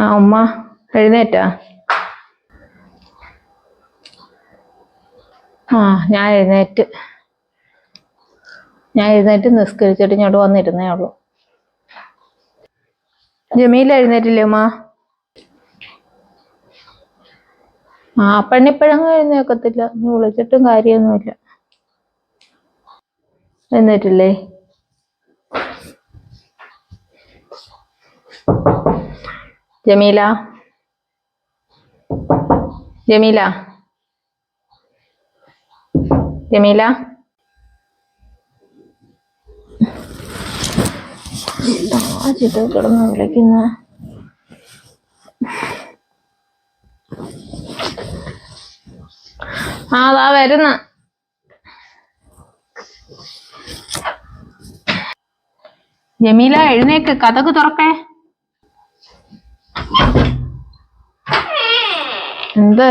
ആ ഉമ്മ എഴുന്നേറ്റാ? ആ ഞാൻ എഴുന്നേറ്റ്. ഞാൻ എഴുന്നേറ്റ് നിസ്കരിച്ചിട്ട് ഇങ്ങോട്ട് വന്നിരുന്നേ ഉള്ളൂ. ജമീൽ എഴുന്നേറ്റില്ലേ ഉമ്മ? ആ പെണ്ണിപ്പഴങ്ങ് എഴുന്നേക്കത്തില്ല വിളിച്ചിട്ടും കാര്യമൊന്നുമില്ല. എഴുന്നേറ്റില്ലേ? ജമീല. ജമീല. ജമീല. കിടന്ന് വിളിക്കുന്ന? ആ അതാ വരുന്ന. ജമീല എഴുന്നേക്ക്. കഥക്ക് തുറക്കേ. എന്താ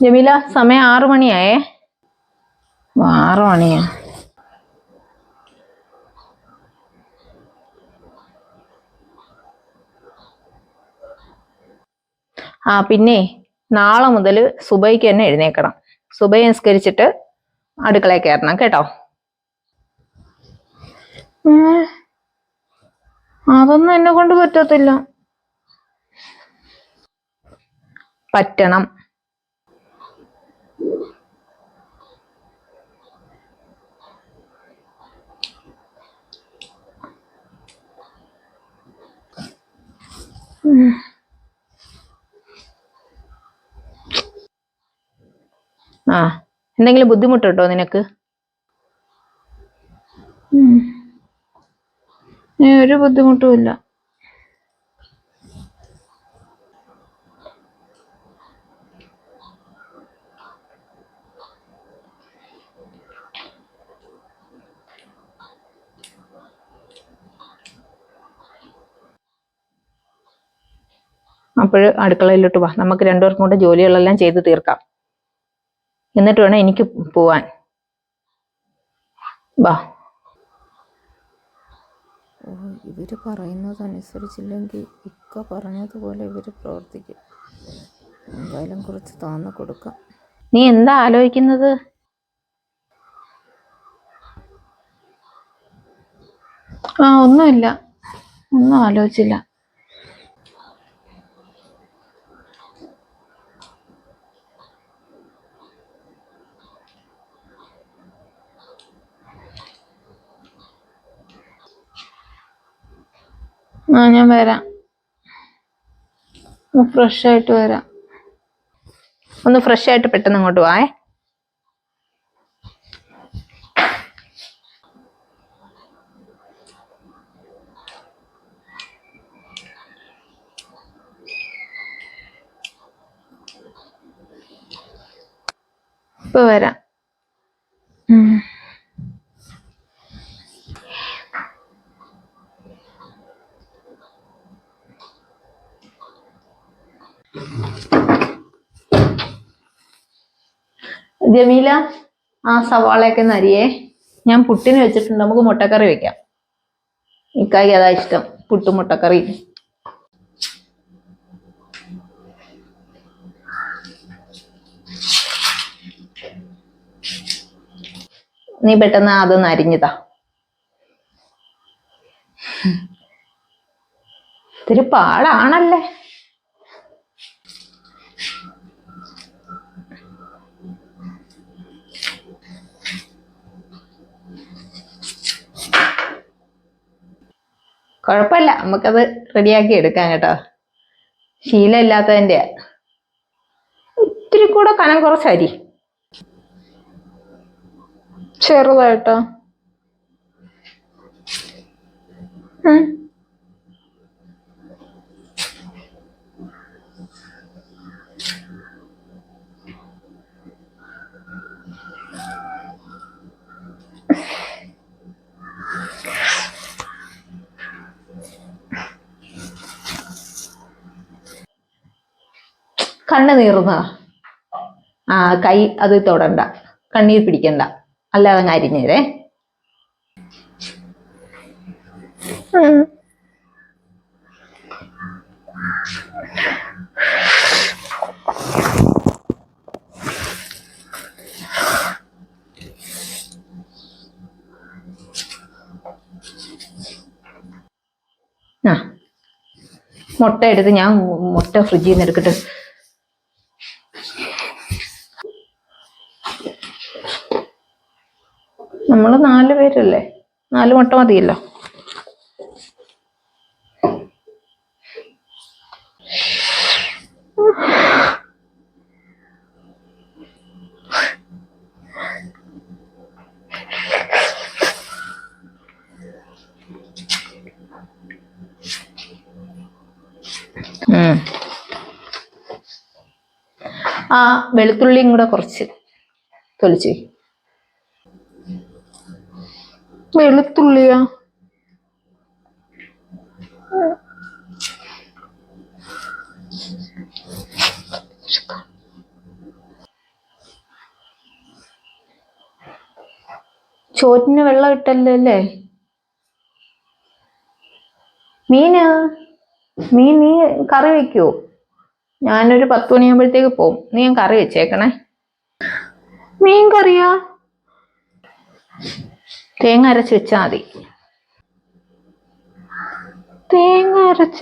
ജമീല സമയം ആറു മണിയായേ. ആറു മണിയാ. ആ പിന്നെ നാളെ മുതൽ സുബൈക്ക് തന്നെ എഴുന്നേക്കണം. സുബൈ നിസ്കരിച്ചിട്ട് അടുക്കളയിൽ കയറണം കേട്ടോ ഏ? അതൊന്നും എന്നെ കൊണ്ട് പറ്റത്തില്ല. പറ്റണം. ആ എന്തെങ്കിലും ബുദ്ധിമുട്ടുണ്ടോ നിനക്ക്? ഉം. ഏ, ഒരു ബുദ്ധിമുട്ടുമില്ല അപ്പോൾ അടുക്കളയിലോട്ട് വാ. നമുക്ക് രണ്ടുപേർക്കും കൂടെ ജോലികളെല്ലാം ചെയ്ത് തീർക്കാം. എന്നിട്ട് വേണം എനിക്ക് പോവാൻ. വാ. ഇവർ പറയുന്നതനുസരിച്ചില്ലെങ്കിൽ ഇക്ക പറഞ്ഞതുപോലെ ഇവർ പ്രവർത്തിക്കും. എന്തായാലും കുറച്ച് താന്ന് കൊടുക്കാം. നീ എന്താ ആലോചിക്കുന്നത്? ആ ഒന്നുമില്ല. ഒന്നും ആലോചിച്ചില്ല. ആ ഞാൻ വരാം. ഫ്രഷ് ആയിട്ട് വരാം. ഒന്ന് ഫ്രഷ് ആയിട്ട് പെട്ടെന്ന് ഇങ്ങോട്ട് വായേ ഇപ്പൊ വരാം. ജമീല ആ സവാളയൊക്കെ നരിയേ. ഞാൻ പുട്ടിന് വെച്ചിട്ടുണ്ട്. നമുക്ക് മുട്ടക്കറി വെക്കാം. ഇക്കായി അതാ ഇഷ്ടം. പുട്ടും മുട്ടക്കറി നീ പെട്ടെന്ന് അതൊന്ന് അരിഞ്ഞതാ ഇത്തിരി പാടാണല്ലേ? കുഴപ്പമില്ല. നമുക്കത് റെഡിയാക്കി എടുക്കാം കേട്ടോ. ശീലമില്ലാത്തതിന്റെ ഇത്തിരി കൂടെ കനം കുറച്ച് അരി ചെറുതായിട്ടോ കണ്ണ് നീർന്ന ആ കൈ അത് തൊടണ്ട. കണ്ണീർ പിടിക്കണ്ട. അല്ലാതെ അങ്ങ് അരിഞ്ഞേരേ. ആ. മുട്ട എടുത്ത് ഞാൻ മുട്ട ഫ്രിഡ്ജിൽ നിന്ന് എടുക്കട്ടെ നമ്മൾ നാല് പേരല്ലേ? നാല് മുട്ട മതിയല്ലോ. ആ വെളുത്തുള്ളിയും കൂടെ കുറച്ച് തൊലിച്ച് വെയ്. വെളുത്തുള്ളിയാ ചോറ്റിന് വെള്ളം ഇട്ടല്ലോ അല്ലേ? മീന് മീൻ നീ കറി വെക്കുവോ ഞാനൊരു പത്ത് മണിയാകുമ്പോഴത്തേക്ക് പോവും. നീ ഞാൻ കറി വെച്ചേക്കണേ. മീൻ കറിയാ? തേങ്ങ അരച്ച് വെച്ചാൽ മതി. തേങ്ങ അരച്ച.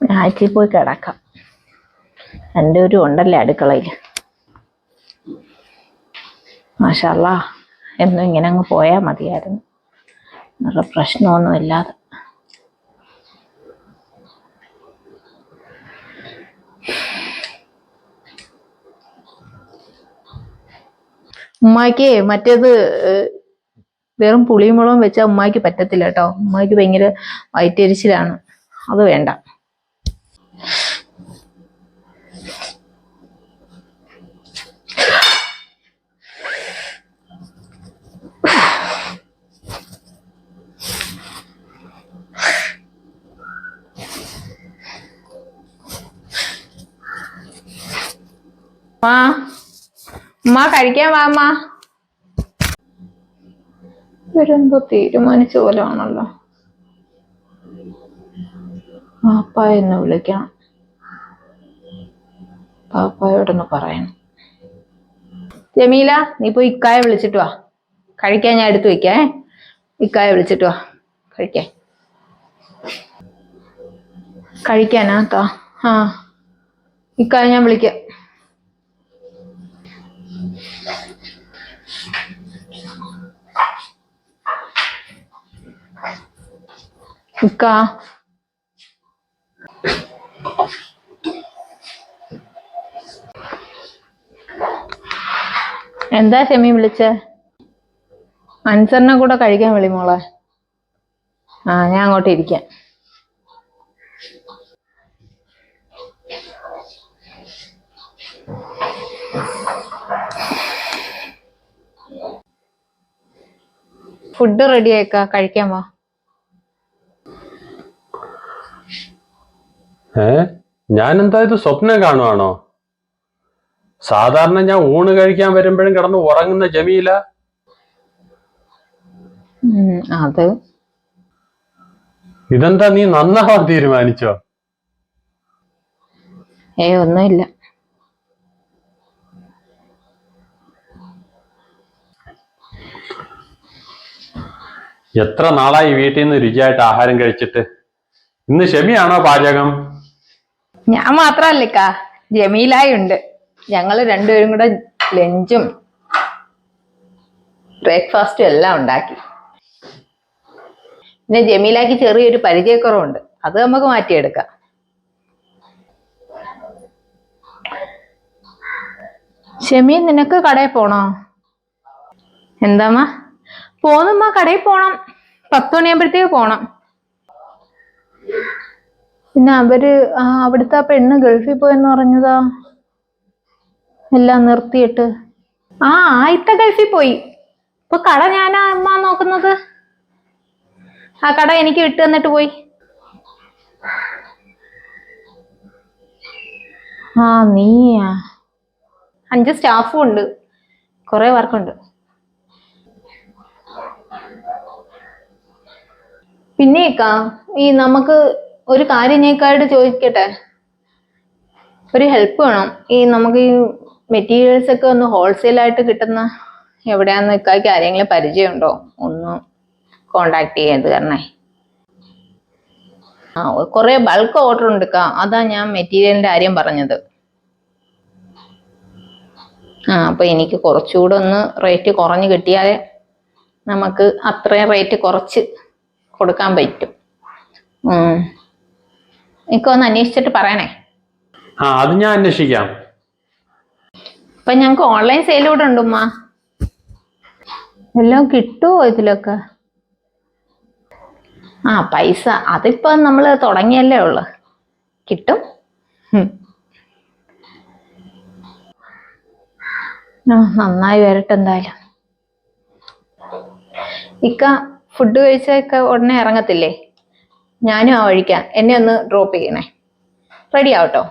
ആഴ്ചയിൽ പോയി കിടക്കാം. എന്റെ ഒരു ഉണ്ടല്ലേ അടുക്കളയിൽ. മാഷല്ല എന്നും ഇങ്ങനെ അങ്ങ് പോയാൽ മതിയായിരുന്നു. വേറെ പ്രശ്നമൊന്നും ഉമ്മാക്ക് മറ്റേത് വെറും പുളിയും മുളകും വെച്ചാൽ ഉമ്മാക്ക് പറ്റത്തില്ല കേട്ടോ ഉമ്മാക്ക് ഭയങ്കര വയറ്റരിച്ചിലാണ്. അത് വേണ്ട. മാ ഉമ്മ കഴിക്കാൻ വാ അമ്മ ഇവരെന്തോ തീരുമാനിച്ച പോലെ ആണല്ലോ. പാപ്പ എന്ന് വിളിക്കണം. പാപ്പായോടൊന്ന് പറയണം. ജമീല നീ പോയി ഇക്കായ വിളിച്ചിട്ട് വാ. കഴിക്കാൻ ഞാൻ എടുത്തു വെക്കേ ഇക്കായ വിളിച്ചിട്ട് വാ. കഴിക്കാൻ. കഴിക്കാനാ ആ. ഇക്കായ ഞാൻ വിളിക്കാം. ഇക്ക. എന്താ ഷെമി വിളിച്ചേ? അൻസറിനെ കൂടെ കഴിക്കാൻ വിളി മോളെ. ആ ഞാൻ അങ്ങോട്ട് ഇരിക്കാം. ഫുഡ് റെഡി ആയിക്കാ കഴിക്കാൻ വാ. ഏ? ഞാൻ എന്താ ഇത് സ്വപ്നം കാണുവാണോ? സാധാരണ ഞാൻ ഊണ് കഴിക്കാൻ വരുമ്പോഴും കിടന്ന് ഉറങ്ങുന്ന ജമീല. അത്. ഇതെന്താ നീ നന്നാവാൻ തീരുമാനിച്ചോ? ഏ ഒന്നുമില്ല. എത്ര നാളായി വീട്ടിൽ നിന്ന് രുചിയായിട്ട് ആഹാരം കഴിച്ചിട്ട്? ഇന്ന് ഷെമിയാണോ പാചകം? ഞാൻ മാത്രല്ലേക്കാ ജമീലായി ഉണ്ട്. ഞങ്ങൾ രണ്ടുപേരും കൂടെ ലഞ്ചും ബ്രേക്ക്ഫാസ്റ്റും എല്ലാം ഉണ്ടാക്കി. പിന്നെ ജമീലാക്ക് ചെറിയൊരു പരിചയക്കുറവുണ്ട്. അത് നമുക്ക് മാറ്റിയെടുക്കാം. ഷെമി നിനക്ക് കടയിൽ പോണോ? എന്താമ്മ പോന്നമ്മ കടയിൽ പോണം. പത്ത് മണിയാകുമ്പോഴത്തേക്ക് പോണം. പിന്നെ അവർ അവിടുത്തെ ആ പെണ്ണ് ഗൾഫിൽ പോയെന്ന് പറഞ്ഞതാ. എല്ലാം നിർത്തിയിട്ട്. ആ ആയിത്ത ഗൾഫിൽ പോയി. ഇപ്പൊ കട ഞാനാ അമ്മ നോക്കുന്നത്. ആ കട എനിക്ക് വിട്ടു തന്നിട്ട് പോയി. ആ നീയാ. അഞ്ച് സ്റ്റാഫും ഉണ്ട്. കുറെ വർക്കുണ്ട്. പിന്നെയൊക്കാ ഈ നമുക്ക് ഒരു കാര്യം ചോദിക്കട്ടെ? ഒരു ഹെൽപ്പ് വേണം. ഈ നമുക്ക് ഈ മെറ്റീരിയൽസ് ഒക്കെ ഒന്ന് ഹോൾസെയിൽ ആയിട്ട് കിട്ടുന്ന എവിടെയാന്ന് ഇക്കായ്ക്ക് ആരെങ്കിലും പരിചയമുണ്ടോ? ഒന്ന് കോണ്ടാക്ട് ചെയ്ത് തരണേ ആ കുറെ ബൾക്ക് ഓർഡർ ഉണ്ട് ഇക്ക. അതാ ഞാൻ മെറ്റീരിയലിന്റെ കാര്യം പറഞ്ഞത്. ആ അപ്പൊ എനിക്ക് കുറച്ചുകൂടെ ഒന്ന് റേറ്റ് കുറഞ്ഞു കിട്ടിയാലേ നമുക്ക് അത്രയും റേറ്റ് കുറച്ച് കൊടുക്കാൻ പറ്റും. എനിക്കൊന്ന് അന്വേഷിച്ചിട്ട് പറയണേ. ആ അത് ഞാൻ അന്വേഷിക്കാം. ഇപ്പൊ ഞങ്ങക്ക് ഓൺലൈൻ സെയിൽ കൂടെ ഉണ്ട് ഉമ്മ. എല്ലാം കിട്ടുമോ ഇതിലൊക്കെ? ആ പൈസ. അതിപ്പോ നമ്മൾ തുടങ്ങിയല്ലേ ഉള്ളു. കിട്ടും. നന്നായി വരട്ടെ എന്തായാലും. ഇക്ക ഫുഡ് കഴിച്ചൊക്കെ ഉടനെ ഇറങ്ങത്തില്ലേ? ഞാനും ആ വഴിക്കാം. എന്നെ ഒന്ന് ഡ്രോപ്പ് ചെയ്യണേ. റെഡി ആവട്ടോ?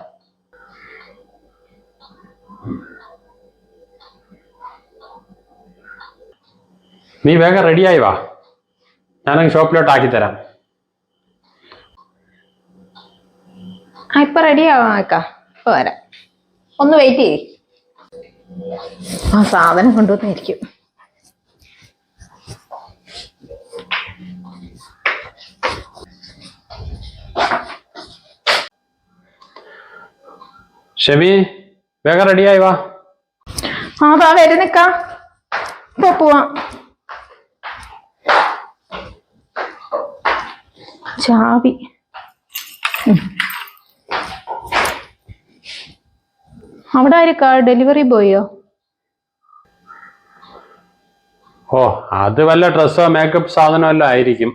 നീ വേഗം റെഡിയായി വാ. ഞാനങ്ങ് ഷോപ്പിലോട്ട് ആക്കി തരാം. ആ ഇപ്പൊ റെഡി ആവാം അക്ക. ഇപ്പൊ വരാം. ഒന്ന് വെയിറ്റ് ചെയ്യേ. ആ സാധനം കൊണ്ടുവന്നായിരിക്കും ഷെമി വേഗം റെഡിയായി വാ. ആ താ വരുന്നിക്ക ഇപ്പൊ പോവാം. ചാവി. അവിടെ ആയിരിക്കാ ഡെലിവറി ബോയോ? ഓ അത് വല്ല ഡ്രസ്സോ മേക്കപ്പ് സാധനമോ എല്ലാം ആയിരിക്കും.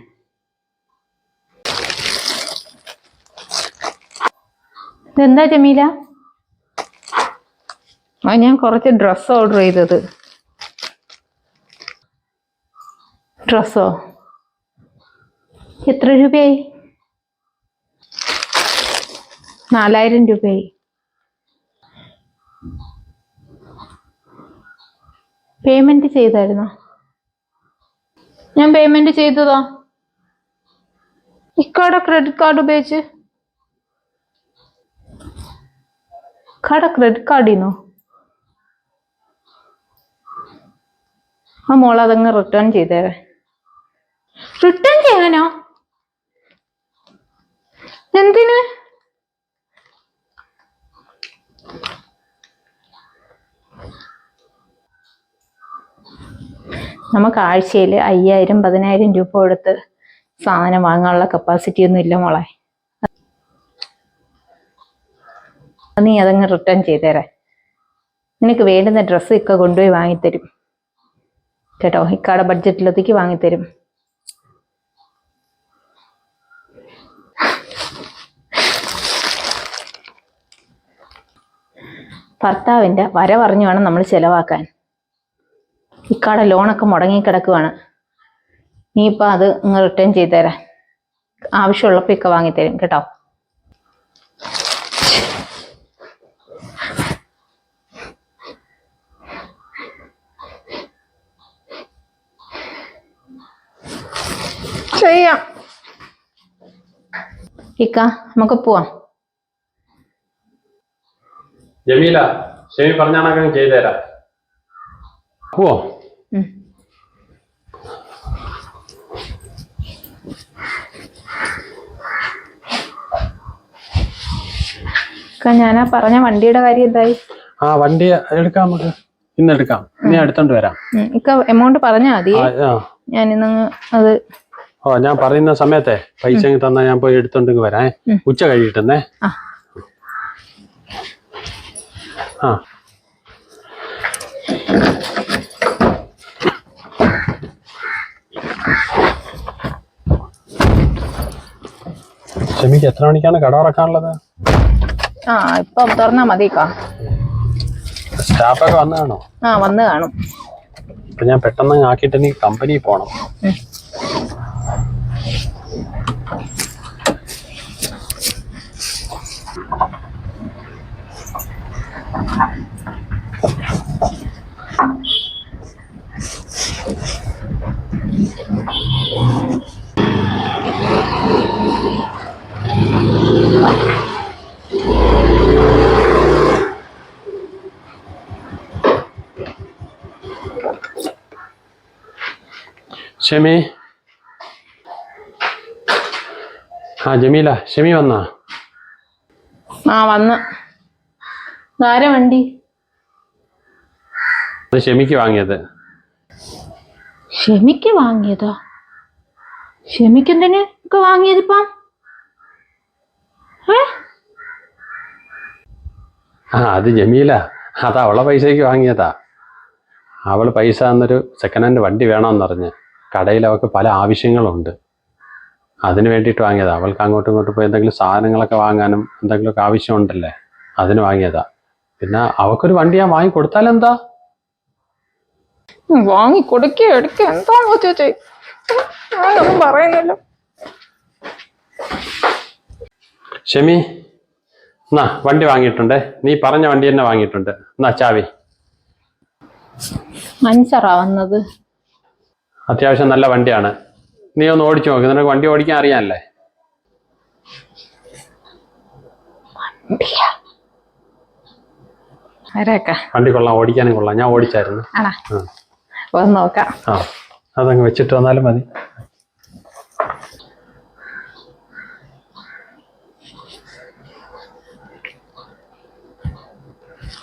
എന്താ ജമീല? ആ ഞാൻ കുറച്ച് ഡ്രസ്സ് ഓർഡർ ചെയ്തത്. ഡ്രസ്സോ എത്ര രൂപയായി? നാലായിരം രൂപയായി. പേയ്മെന്റ് ചെയ്തായിരുന്നോ? ഞാൻ പേയ്മെന്റ് ചെയ്തതാ. ഇക്കാടെ ക്രെഡിറ്റ് കാർഡ് ഉപയോഗിച്ച്. കട ക്രെഡിറ്റ് കാർഡിന്നോ ആ മോൾ അതങ്ങ് റിട്ടേൺ ചെയ്തേരെ. റിട്ടേൺ ചെയ്യാനോ? എന്തിന്? നമുക്ക് ആഴ്ചയിൽ അയ്യായിരം പതിനായിരം രൂപ കൊടുത്ത് സാധനം വാങ്ങാനുള്ള കപ്പാസിറ്റി ഒന്നും ഇല്ല മോളെ. നീ അതങ്ങ് റിട്ടേൺ ചെയ്തേരെ. നിനക്ക് വേണ്ടുന്ന ഡ്രസ്സ് ഇക്ക കൊണ്ടുപോയി വാങ്ങിത്തരും. കേട്ടോ ഇക്കാടെ ബഡ്ജറ്റിലത്തേക്ക് വാങ്ങിത്തരും. ഭർത്താവിന്റെ വര പറഞ്ഞു വേണം നമ്മൾ ചിലവാക്കാൻ. ഇക്കാടെ ലോണൊക്കെ മുടങ്ങി കിടക്കുവാണ്. നീ ഇപ്പം അത് ഇങ്ങ് റിട്ടേൺ ചെയ്തു തരാൻ. ആവശ്യമുള്ളപ്പോൾ ഇക്ക വാങ്ങിത്തരും കേട്ടോ. ചെയ്യാം. ഇക്ക നമുക്ക് പോവാം. ജമീല ഷെമി പറഞ്ഞാണൊക്കെ ചെയ്തു തരാം ഓ ഉം. ഇക്ക ഞാനാ പറഞ്ഞ വണ്ടിയുടെ കാര്യം എന്തായി? ആ വണ്ടി എടുക്കാം നമുക്ക്. ഇന്ന് എടുക്കാം. ഇനി അടുത്തോണ്ട് വരാം. ഇക്ക എമൗണ്ട് പറഞ്ഞാ മതി. ഞാൻ അത് ഓ ഞാൻ പറയുന്ന സമയത്തെ പൈസ അങ്ങ് തന്നാ ഞാൻ പോയി എടുത്തോണ്ടെങ്കിൽ വരാം. ഉച്ച കഴിയിട്ടെന്നേ? ആ. ആ. എത്ര മണിക്കാണ് കട തുറക്കാനുള്ളത്? ആ ഇപ്പൊ തുറന്നാ മതി ഇക്ക സ്റ്റാഫൊക്കെ വന്നു കാണോ ആ വന്ന് കാണും. ഞാൻ പെട്ടെന്ന് ആക്കിയിട്ട് എനിക്ക് കമ്പനിയിൽ പോകണം ഉം. ഷമി? ആ ജമീല ഷമി വന്നാ? ആ വന്ന്. ആരാ വണ്ടി? അത് ഷമിക്ക് വാങ്ങിയത്. ഷെമിക്ക് വാങ്ങിയതോ? ഷെമിക്ക് എന്തിനു ഒക്കെ വാങ്ങിയതിപ്പം ഏ? ആ അത് ജമീല. അത് അവളെ പൈസയ്ക്ക് വാങ്ങിയതാ. അവൾ പൈസ എന്നൊരു സെക്കൻഡ് ഹാൻഡ് വണ്ടി വേണമെന്ന് പറഞ്ഞ് കടയിൽ അവൾക്ക് പല ആവശ്യങ്ങളുണ്ട്. അതിന് വേണ്ടിയിട്ട് വാങ്ങിയതാ. അവൾക്ക് അങ്ങോട്ടും ഇങ്ങോട്ടും പോയി എന്തെങ്കിലും സാധനങ്ങളൊക്കെ വാങ്ങാനും എന്തെങ്കിലുമൊക്കെ ആവശ്യമുണ്ടല്ലേ? അതിന് വാങ്ങിയതാ. പിന്നെ അവക്കൊരു വണ്ടി ഞാൻ വാങ്ങി കൊടുത്താലെന്താ വാങ്ങി കൊടുക്കുക എടുക്കുക എന്താണോ ചേച്ചി ഒന്നും പറയുന്നില്ല. ഷെമി എന്നാ വണ്ടി വാങ്ങിയിട്ടുണ്ട്. നീ പറഞ്ഞ വണ്ടി തന്നെ വാങ്ങിയിട്ടുണ്ട്. എന്നാ ചാവി. മനുഷ്യറാ വന്നത്. അത്യാവശ്യം നല്ല വണ്ടിയാണ്. നീ ഒന്ന് ഓടിച്ചു നോക്ക്. നിനക്ക് വണ്ടി ഓടിക്കാൻ അറിയാമല്ലേ വണ്ടി കൊള്ളാം. ഓടിക്കാനും കൊള്ളാം. ഞാൻ ഓടിച്ചായിരുന്നു. ആ. ഒന്ന് നോക്കാം. ആ. അതങ്ങ് വെച്ചിട്ട് വന്നാലും മതി.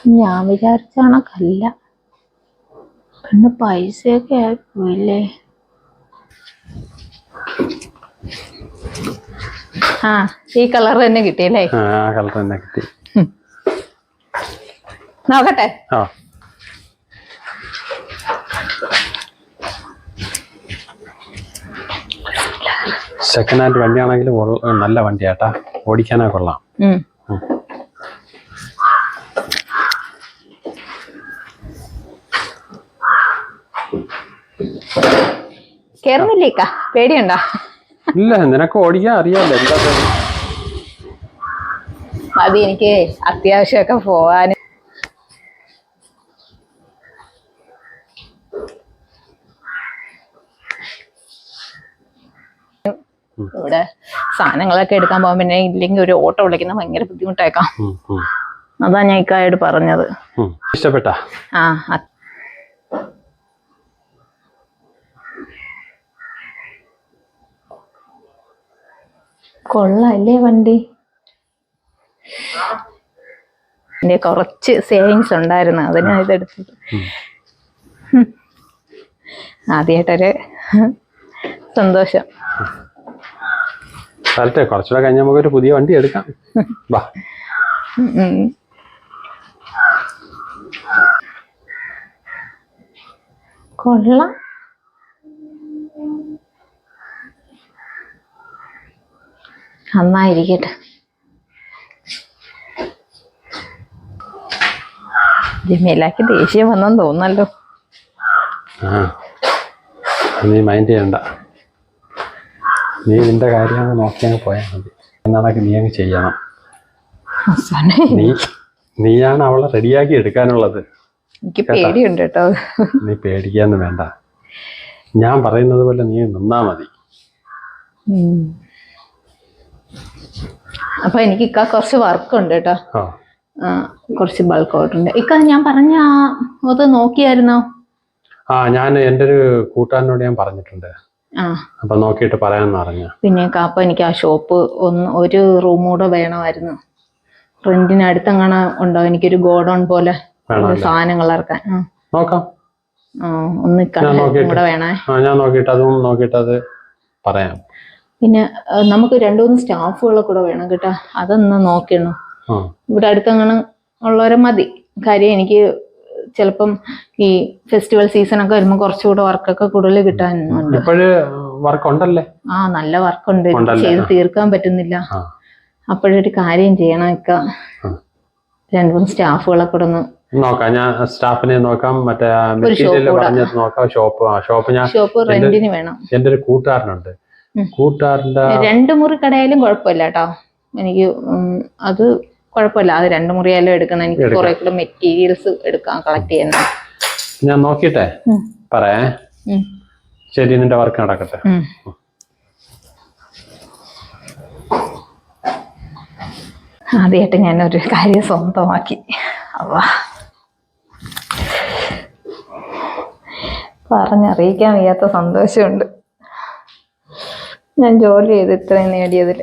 ഞാൻ വിചാരിച്ച കണക്കല്ല പിന്നെ പൈസയൊക്കെ ആയിപ്പോയില്ലേ ആ ഈ കളർ തന്നെ കിട്ടിയല്ലേ? ആ കളർ തന്നെ കിട്ടി. നോക്കട്ടെ. ആ. സെക്കൻഡ് ഹാൻഡ് വണ്ടിയാണെങ്കിൽ നല്ല വണ്ടിയാട്ടാ. ഓടിക്കാനാ കൊള്ളാം. കേറുന്നില്ലേക്ക? പേടിയുണ്ടോ? ഇല്ല നിനക്ക് ഓടിക്കാൻ അറിയാമല്ലോ എന്താ? മതി എനിക്ക് അത്യാവശ്യമൊക്കെ പോവാൻ. ഇവിടെ സാധനങ്ങളൊക്കെ എടുക്കാൻ പോകാൻ പിന്നെ ഇല്ലെങ്കിൽ ഒരു ഓട്ടോ വിളിക്കുന്ന ഭയങ്കര ബുദ്ധിമുട്ടേക്കാം അതാ ഞാൻ ഇക്കായോട് പറഞ്ഞത്. ഇഷ്ടപ്പെട്ടാ? ആ കൊള്ളാല്ലേ വണ്ടി? എന്റെ കുറച്ച് സേവിങ്സ് ഉണ്ടായിരുന്നു അതിനാ ഇതെടുത്തത്. ആദ്യമായിട്ടൊരു സന്തോഷം. വരട്ടെ കുറച്ചുകൂടെ നമുക്ക് നമുക്കൊരു പുതിയ വണ്ടി എടുക്കാം. വാ. കൊള്ളാം. നന്നായിരിക്കട്ടെ. ജമീലാക്ക് ദേഷ്യം വന്നെന്ന് തോന്നല്ലോ നീ മൈൻഡ് ചെയ്യണ്ട. നീ നിന്റെ കാര്യം നോക്കി അങ്ങ് പോയാൽ മതി. എന്നാണൊക്കെ നീ അങ്ങ് ചെയ്യണം. നീ നീയാണ് അവളെ റെഡിയാക്കി എടുക്കാനുള്ളത്. എനിക്ക് പേടിയുണ്ട് കേട്ടോ നീ പേടിക്കാന്ന് വേണ്ട. ഞാൻ പറയുന്നത് പോലെ നീ നിന്നാ മതി. അപ്പൊ എനിക്ക് ഇക്ക കുറച്ച് വർക്കുണ്ട് കേട്ടോ കുറച്ച് ബൾക്ക് ഔട്ടുണ്ട് ഇക്ക ഞാൻ പറഞ്ഞ അത് നോക്കിയായിരുന്നോ? ആ ഞാൻ എന്റെ ഒരു കൂട്ടുകാരനോട് ഞാൻ പറഞ്ഞിട്ടുണ്ട്. അപ്പൊ നോക്കിയിട്ട് പറയാമെന്ന് പറഞ്ഞു. പിന്നെ കാപ്പ എനിക്ക് ആ ഷോപ്പ് ഒന്ന് ഒരു റൂം കൂടെ വേണമായിരുന്നു. റെന്റിന് അടുത്തെങ്ങനെ ഉണ്ടോ? എനിക്കൊരു ഗോഡൗൺ പോലെ സാധനങ്ങൾ ഇറക്കാൻ. നോക്കാം. ഒന്ന്. കൂടെ വേണേ. ഞാൻ നോക്കിയിട്ട് അതും നോക്കിയിട്ട് അത് പറയാം. പിന്നെ നമുക്ക് രണ്ടു മൂന്ന് സ്റ്റാഫുകളെ കൂടെ വേണം കേട്ടോ. അതൊന്ന് നോക്കണം ഇവിടെ അടുത്തങ്ങനെ ഉള്ളവരെ മതി. കാര്യം എനിക്ക് ചിലപ്പം ഈ ഫെസ്റ്റിവൽ സീസൺ ഒക്കെ വരുമ്പോൾ കുറച്ചുകൂടെ വർക്കൊക്കെ കൂടുതൽ കിട്ടാനുണ്ട്. ഇപ്പോഴ് വർക്ക് ഉണ്ടല്ലേ ആ നല്ല വർക്കുണ്ട്. ഉണ്ട് ചെയ്ത് തീർക്കാൻ പറ്റുന്നില്ല. അപ്പോഴൊരു കാര്യം ചെയ്യണം ഇക്ക. രണ്ടു മൂന്ന് സ്റ്റാഫുകളെ കൂടെ ഒന്ന് നോക്കാം. ഞാൻ സ്റ്റാഫിനെ നോക്കാം. മറ്റേ ഷോപ്പ് ഷോപ്പ്. ഞാൻ ഷോപ്പ് റെന്റിന് വേണം. എന്റെ ഒരു കൂട്ടുകാരനുണ്ട്. ഉം. രണ്ട് മുറി കടയായാലും കുഴപ്പമില്ല കേട്ടോ എനിക്ക് അത് കുഴപ്പമില്ല. അത് രണ്ട് മുറിയായാലും എടുക്കണം. എനിക്ക്. കുറെ കൂടെ മെറ്റീരിയൽസ് എടുക്കാം കളക്ട് ചെയ്യുന്ന. ഞാൻ നോക്കിട്ടെ പറയാ. ശരി നിന്റെ വർക്ക് നടക്കട്ടെ. ആദ്യമായിട്ട് ഞാൻ ഒരു കാര്യം സ്വന്തമാക്കി. അവ പറഞ്ഞറിയിക്കാൻ വയ്യാത്ത സന്തോഷമുണ്ട്. ഞാൻ ജോലി ചെയ്ത് ഇത്രയും നേടിയതിൽ